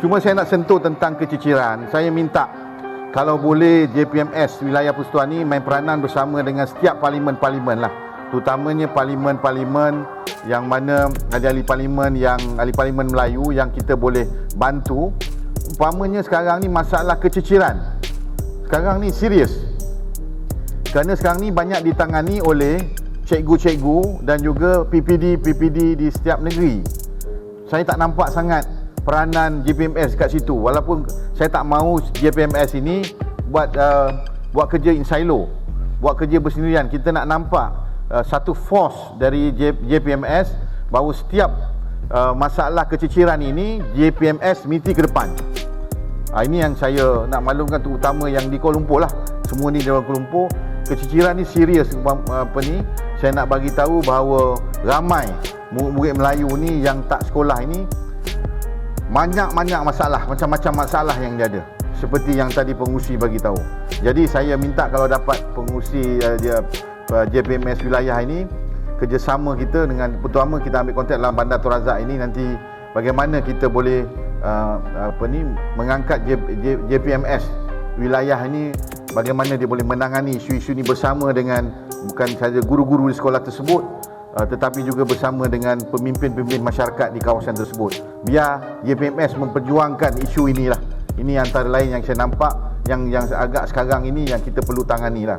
Cuma saya nak sentuh tentang keciciran. Saya minta kalau boleh JPMS wilayah Persekutuan ni main peranan bersama dengan setiap parlimen-parlimen lah. Terutamanya parlimen-parlimen yang mana ada ahli parlimen yang ahli parlimen Melayu yang kita boleh bantu. Umpamanya sekarang ni masalah keciciran. Sekarang ni serius. Kerana sekarang ni banyak ditangani oleh cikgu-cikgu dan juga PPD-PPD di setiap negeri. Saya tak nampak sangat peranan JPMS kat situ. Walaupun saya tak mahu JPMS ini buat uh, buat kerja in silo buat kerja bersendirian. Kita nak nampak uh, satu force dari J, JPMS bahawa setiap uh, masalah keciciran ini JPMS miti ke depan. Uh, ini yang saya nak maklumkan terutama yang di Kuala Lumpur lah. Semua ni di Kuala Lumpur. Keciciran ni serius apa ni? Saya nak bagi tahu bahawa ramai murid Melayu ni yang tak sekolah ini banyak-banyak masalah, macam-macam masalah yang dia ada. Seperti yang tadi pengusi bagi tahu. Jadi saya minta kalau dapat pengusi uh, dia uh, JPMS wilayah ini kerjasama kita dengan pertama kita ambil kontak dalam Bandar Torazak ini nanti bagaimana kita boleh uh, apa ni mengangkat J, J, JPMS wilayah ini bagaimana dia boleh menangani isu-isu ini bersama dengan bukan saja guru-guru di sekolah tersebut tetapi juga bersama dengan pemimpin-pemimpin masyarakat di kawasan tersebut. Biar JPMS memperjuangkan isu inilah. Ini antara lain yang saya nampak yang yang agak sekarang ini yang kita perlu tangani lah.